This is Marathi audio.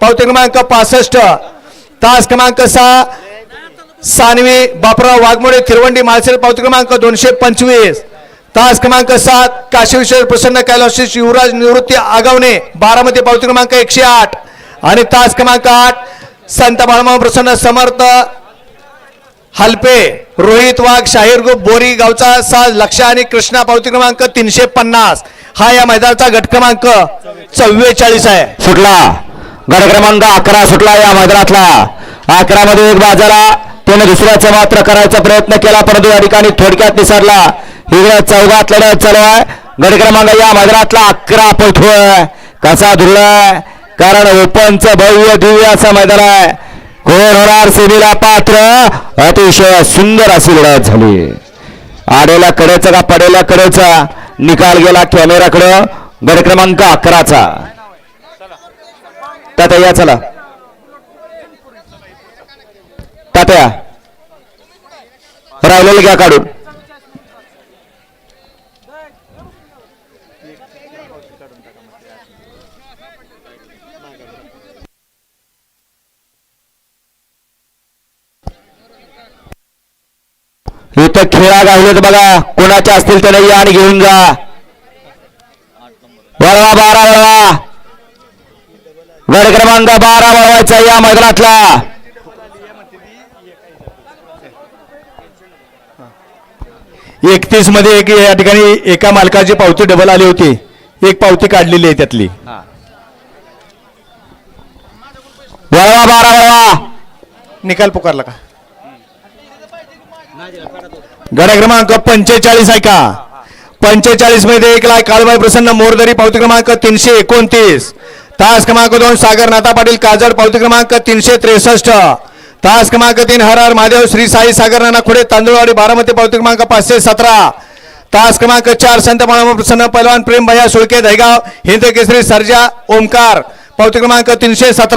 पावती क्रमांक पासष्ट. तास क्रमांक सहा. सानवी बापराव वाघमोडे तिरवंडी माळसेल पावती क्रमांक दोनशे पंचवीस. तास क्रमांक सात काशीविश्वर प्रसन्न कैलाशिष युवराज निवृत्ती आगावणे बारामती पावती क्रमांक एकशे आठ. आणि तास क्रमांक आठ संत बाळमाव प्रसन्न समर्थ हलपे रोहित वाघ शाहीर गुप बोरी गावचा साज लक्ष आणि कृष्णा पावती क्रमांक तीनशे पन्नास. हा या मैदानाचा गट क्रमांक चव्वेचाळीस आहे. फुटला गड क्रमांक अकरा सुटला या मैदानातला. अकरा मध्ये एक बाजारा. त्याने दुसऱ्याचा मात्र करायचा प्रयत्न केला परंतु या ठिकाणी थोडक्यात निसरला. इकडे चौघात लढत चालू आहे. गड क्रमांक या मैदानातला अकरा पैठोय कसा धुरलाय कारण ओपनचं भव्य दिव्य असं मैदान आहे. कोण होणार सेमीला पात्र? अतिशय सुंदर अशी लढत झाली. आडेला कडेचा का पडेला कडेचा? निकाल गेला कॅमेराकडं. गड क्रमांक अकराचा. तात्या या चला. तात्या राहिलेलं घ्या काढून. इथं खेळा गावलेत बघा. कोणाच्या असतील तर या आणि घेऊन जा. वळवा बारा वळवा. गड क्रमांक बारा वळवायचा या मैदानातला. एकतीसमध्ये एक या ठिकाणी एका मालकाची पावती डबल आली होती. एक पावती काढलेली आहे त्यातली. वळवा बारा वळवा. निकाल पुकारला का? गड क्रमांक पंचेचाळीस आहे का? पंचेचाळीसमध्ये एक लाख काळबाई प्रसन्न मोरदरी पावती क्रमांक तीनशे एकोणतीस. तास क्रमांक दोन सागर नाथा पाटील काजड पावती क्रमांक तीनशे त्रेसष्ट. तास क्रमांक तीन हर हर महादेव श्री साई सागर नाना खुडे तांदूळवाडी बारामती पावती क्रमांक पाचशे सतरा. तास क्रमांक चार संत बाळामा प्रसन्न पैलवान प्रेम भैया सुळके दहगाव हिंद केसरी सर्जा ओमकार पावती क्रमांक तीनशे सतरा.